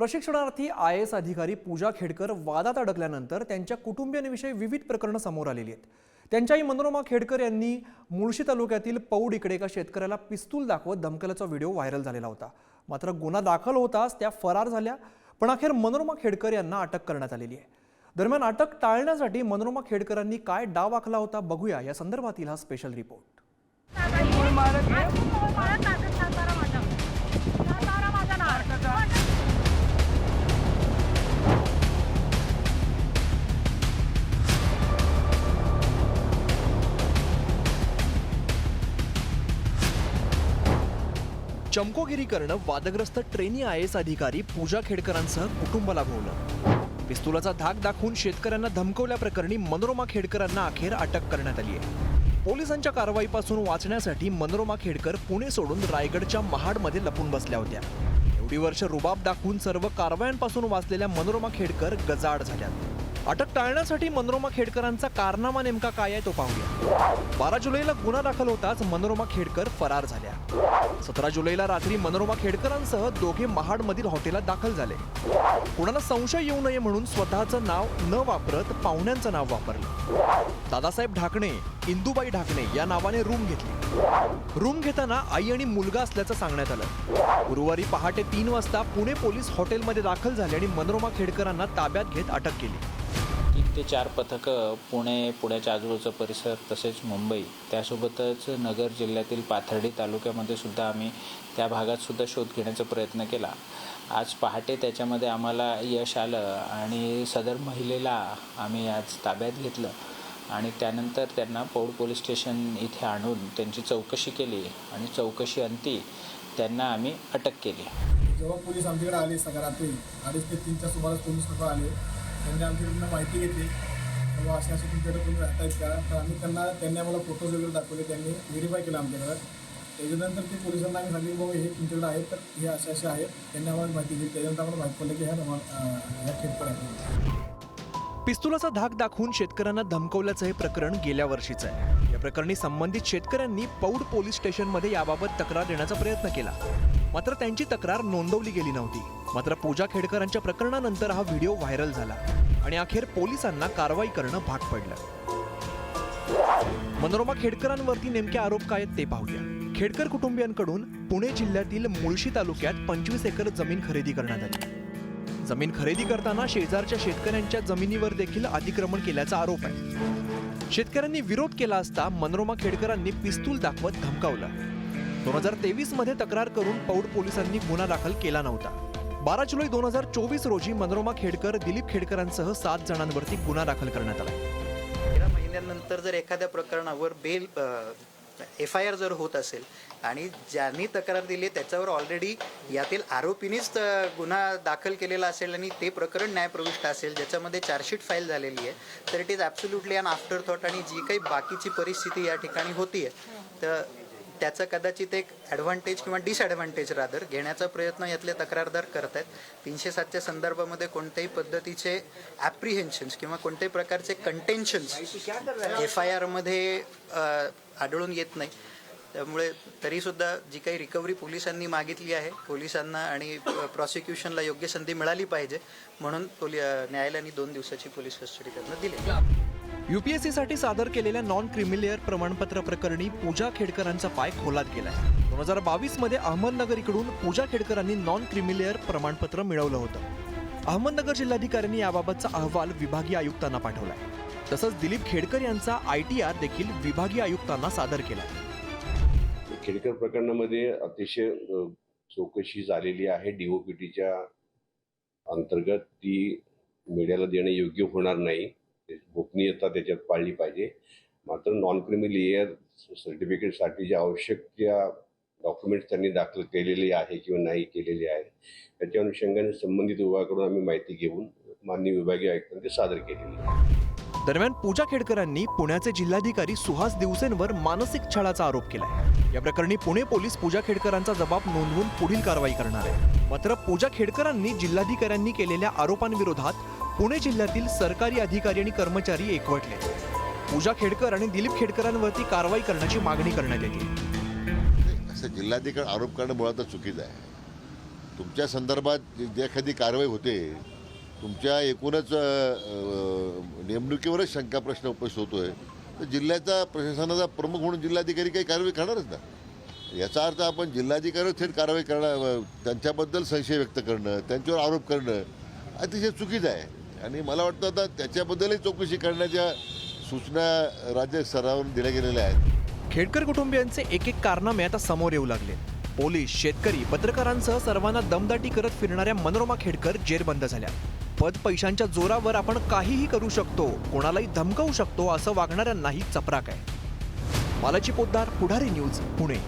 प्रशिक्षणार्थी I S अधिकारी पूजा खेडकर वादात अडकल्यानंतर त्यांच्या कुटुंबियांविषयी विविध प्रकरणं समोर आलेली आहेत. त्यांच्याही मनोरमा खेडकर यांनी मुळशी तालुक्यातील पौड इकडे एका शेतकऱ्याला पिस्तूल दाखवत धमकल्याचा व्हिडिओ व्हायरल झालेला होता. मात्र गुन्हा दाखल होताच त्या फरार झाल्या पण अखेर मनोरमा खेडकर यांना अटक करण्यात आलेली आहे. दरम्यान अटक टाळण्यासाठी मनोरमा खेडकरांनी काय डाव आखला होता बघूया या संदर्भातील हा स्पेशल रिपोर्ट चमकोगिरी करणं वादग्रस्त ट्रेनी आय एस अधिकारी पूजा खेडकरांसह कुटुंबाला भोवलं पिस्तुलाचा धाक दाखवून शेतकऱ्यांना धमकवल्याप्रकरणी मनोरमा खेडकरांना अखेर अटक करण्यात आली आहे. पोलिसांच्या कारवाईपासून वाचण्यासाठी मनोरमा खेडकर पुणे सोडून रायगडच्या महाडमध्ये लपून बसल्या होत्या. एवढी वर्ष रुबाब दाखवून सर्व कारवायांपासून वाचलेल्या मनोरमा खेडकर गजाआड झाल्या अटक टाळण्यासाठी मनोरमा खेडकरांचा कारनामा नेमका काय आहे तो पाहूया. बारा जुलैला गुन्हा दाखल होताच मनोरमा खेडकर फरार झाल्या. सतरा जुलैला रात्री मनोरमा खेडकरांसह दोघे महाडमधील हॉटेलात दाखल झाले. कुणाला संशय येऊ नये म्हणून स्वतःचं नाव न वापरत पाहुण्यांचं नाव वापरलं. दादासाहेब ढाकणे इंदुबाई ढाकणे या नावाने रूम घेतली. रूम घेताना आई आणि मुलगा असल्याचं सांगण्यात आलं. गुरुवारी पहाटे तीन वाजता पुणे पोलीस हॉटेलमध्ये दाखल झाले आणि मनोरमा खेडकरांना ताब्यात घेत अटक केली. ते चार पथकं पुणे पुण्याच्या आजूबाजूचा परिसर तसेच मुंबई. त्यासोबतच नगर जिल्ह्यातील पाथर्डी तालुक्यामध्ये सुद्धा आम्ही त्या भागात सुद्धा शोध घेण्याचा प्रयत्न केला. आज पहाटे त्याच्यामध्ये आम्हाला यश आलं आणि सदर महिलेला आम्ही आज ताब्यात घेतलं आणि त्यानंतर त्यांना पौड पोलीस स्टेशन इथे आणून त्यांची चौकशी केली आणि चौकशी अंती त्यांना आम्ही अटक केली. जेव्हा पोलीस आमच्याकडे आले सकाळ रात्री अडीच ते तीनच्या सुमारास पोलीस लोक आले. त्यांनी आमच्याकडनं माहिती घेतली. बाबा असे असे तुमच्याकडे कोणी राहत आहेत का? तर आम्ही त्यांना त्यांनी आम्हाला फोटोज वगैरे दाखवले त्यांनी व्हेरीफाय केलं आमच्याकडं त्याच्यानंतर ते पोलिसांना आम्ही सांगितलं बाबा हे तुमच्याकडे आहेत तर हे असे असे आहेत. त्यांनी आम्हाला माहिती दिली. त्याच्यानंतर आम्हाला माहिती पडलं की ह्या ह्या आहेत पिस्तुलाचा धाक दाखवून शेतकऱ्यांना धमकवल्याचं हे प्रकरण गेल्या वर्षीचं आहे. या प्रकरणी संबंधित शेतकऱ्यांनी पौड पोलीस स्टेशनमध्ये याबाबत तक्रार देण्याचा प्रयत्न केला. मात्र त्यांची तक्रार नोंदवली गेली नव्हती. मात्र पूजा खेडकरांच्या प्रकरणानंतर हा व्हिडिओ व्हायरल झाला आणि अखेर पोलिसांना कारवाई करणं भाग पडलं. मनोरमा खेडकरांवरती नेमके आरोप काय ते पाहूया. खेडकर कुटुंबियांकडून पुणे जिल्ह्यातील मुळशी तालुक्यात पंचवीस एकर जमीन खरेदी करण्यात आली. जमीन खरेदी करताना शेजारच्या शेतकऱ्यांच्या जमिनीवर देखील अतिक्रमण केल्याचा आरोप आहे. शेतकऱ्यांनी विरोध केला असता मनोरमा खेडकरांनी पिस्तूल दाखवत धमकावलं. दोन हजार तेवीसमध्ये तक्रार करून पौड पोलिसांनी गुन्हा दाखल केला नव्हता. बारा जुलै दोन हजार चोवीस रोजी मनोरमा खेडकर दिलीप खेडकरांसह सात जणांवरती गुन्हा दाखल करण्यात आला. तेरा महिन्यानंतर जर एखाद्या प्रकरणावर बेल एफ आय आर जर होत असेल आणि ज्यांनी तक्रार दिली आहे त्याच्यावर ऑलरेडी यातील आरोपीनेच गुन्हा दाखल केलेला असेल आणि ते प्रकरण न्यायप्रविष्ट असेल ज्याच्यामध्ये चार्जशीट फाईल झालेली आहे तर it is absolutely an afterthought आणि जी काही बाकीची परिस्थिती या ठिकाणी होती आहे तर त्याचं कदाचित एक ॲडव्हान्टेज किंवा डिसॲडव्हान्टेज रादर घेण्याचा प्रयत्न यातले तक्रारदार करत आहेत. तीनशे सातच्या संदर्भामध्ये कोणत्याही पद्धतीचे ॲप्रिहेन्शन्स किंवा कोणत्याही प्रकारचे कंटेन्शन्स एफ आय आरमध्ये आढळून येत नाही. त्यामुळे तरीसुद्धा जी काही रिकव्हरी पोलिसांनी मागितली आहे पोलिसांना आणि प्रॉसिक्युशनला योग्य संधी मिळाली पाहिजे म्हणून पोलि न्यायालयाने दोन दिवसाची पोलीस कस्टडी त्यांना दिली. युपीएससीसाठी सादर केलेल्या नॉन क्रिमिलेअर प्रमाणपत्र प्रकरणी पूजा खेडकरांचा पाय खोलात गेलाय. दोन हजार बावीसमध्ये अहमदनगर इकडून पूजा खेडकरांनी नॉन क्रिमिलेअर प्रमाणपत्र मिळवलं होतं. अहमदनगर जिल्हाधिकाऱ्यांनी याबाबतचा अहवाल विभागीय आयुक्तांना पाठवलाय. तसंच दिलीप खेडकर यांचा आय टी आर देखील विभागीय आयुक्तांना सादर केलाय. खेडकर प्रकरणामध्ये अतिशय चौकशी झालेली आहे. डीओपीटीच्या अंतर्गत ती मीडियाला देणं योग्य होणार नाही. गोपनीयता त्याच्यात पाळली पाहिजे. मात्र नॉन क्रिमी लेअर सर्टिफिकेटसाठी जे आवश्यक त्या डॉक्युमेंट्स त्यांनी दाखल केलेले आहे किंवा नाही केलेले आहे त्याच्या अनुषंगाने संबंधित विभागाकडून आम्ही माहिती घेऊन माननीय विभागीय आयुक्तांनी सादर केलेली आहे. दरम्यान पूजा खेडकरांनी पुण्याचे जिल्हाधिकारी सुहास दिवसेंवर मानसिक छळाचा आरोप केलाय. या प्रकरणी पुणे पोलीस पूजा खेडकरांचा जबाब नोंदवून पुढील कारवाई करणार आहे. मात्र पूजा खेडकरांनी जिल्हाधिकाऱ्यांनी केलेल्या आरोपांविरोधात पुणे जिल्ह्यातील सरकारी अधिकारी आणि कर्मचारी एकवटले. पूजा खेडकर आणि दिलीप खेडकरांवरती कारवाई करण्याची मागणी करण्यात येते. असं जिल्हाधिकारी आरोप करणं मुळातच चुकीचं आहे. तुमच्या संदर्भात जे एखादी कारवाई होते तुमच्या एकूणच नेमणुकीवरच शंका प्रश्न उपस्थित होतोय. तर जिल्ह्याचा प्रशासनाचा प्रमुख म्हणून जिल्हाधिकारी काही कारवाई करणारच ना? याचा अर्थ आपण जिल्हाधिकारी थेट कारवाई करणं त्यांच्याबद्दल संशय व्यक्त करणं त्यांच्यावर आरोप करणं अतिशय चुकीचं आहे. आणि मला वाटतं आता त्याच्याबद्दलही चौकशी करण्याच्या सूचना राज्य स्तरावरून दिल्या गेलेल्या आहेत. खेडकर कुटुंबियांचे एक एक कारनामे आता समोर येऊ लागले. पोलीस शेतकरी पत्रकारांसह सर्वांना दमदाटी करत फिरणाऱ्या मनोरमा खेडकर जेरबंद झाल्या. पद पैशांच्या जोरावर आपण काहीही करू शकतो कोणालाही धमकावू शकतो असं वागणाऱ्यांनाही चपराक आहे. मालाची पोद्दार पुढारी न्यूज पुणे.